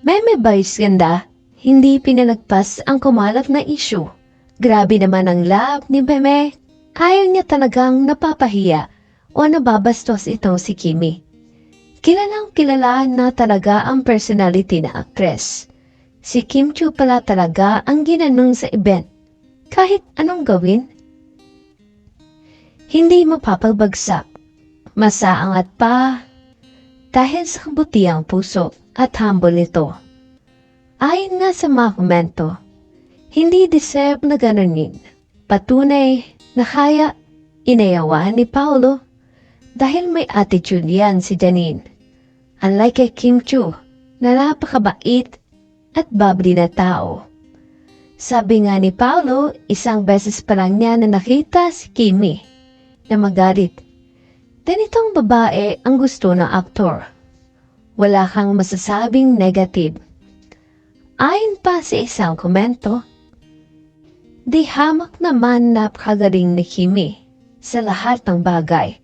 Meme Vice ganda, hindi pinalagpas ang kumalat na issue. Grabe naman ang love ni Meme. Ayaw niya talagang napapahiya o nababastos itong si Kimi. Kilalang kilala na talaga ang personality na actress. Si Kim Chu pala talaga ang ginanong sa event. Kahit anong gawin, hindi mapapabagsak. Masaangat pa dahil sa kabutiang puso at humble nito. Ayon nga sa mga komento, hindi deserve na ganunin. Patunay na kaya inayawan ni Paolo dahil may attitude yan si Janine. Unlike kay Kim Chu na napakabait at bubbly na tao. Sabi nga ni Paolo, isang beses pa lang niya na nakita si Kimi na magalit. Ganitong babae ang gusto ng aktor. Wala kang masasabing negative. Ayon pa sa isang komento, di hamak naman napakagaling ni Kimi sa lahat ng bagay.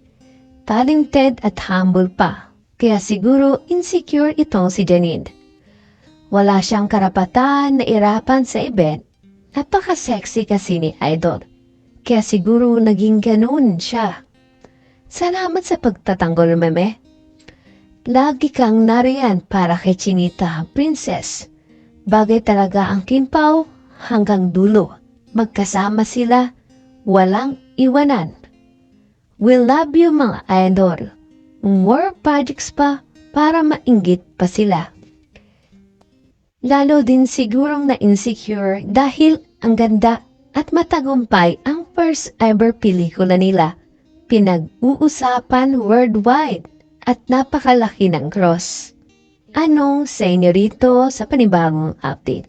Talented at humble pa, kaya siguro insecure itong si Janine. Wala siyang karapatan na irapan sa event. Napaka-sexy kasi ni Idol. Kaya siguro naging ganun siya. Salamat sa pagtatanggol, meme. Lagi kang nariyan para kay Chinita, princess. Bagay talaga ang kimpaw hanggang dulo. Magkasama sila, walang iwanan. We love you mga idol. More projects pa para mainggit pa sila. Lalo din sigurong na-insecure dahil ang ganda at matagumpay ang first ever pelikula nila. Pinag-uusapan worldwide at napakalaki ng cross. Anong sa inyo rito sa panibagong update?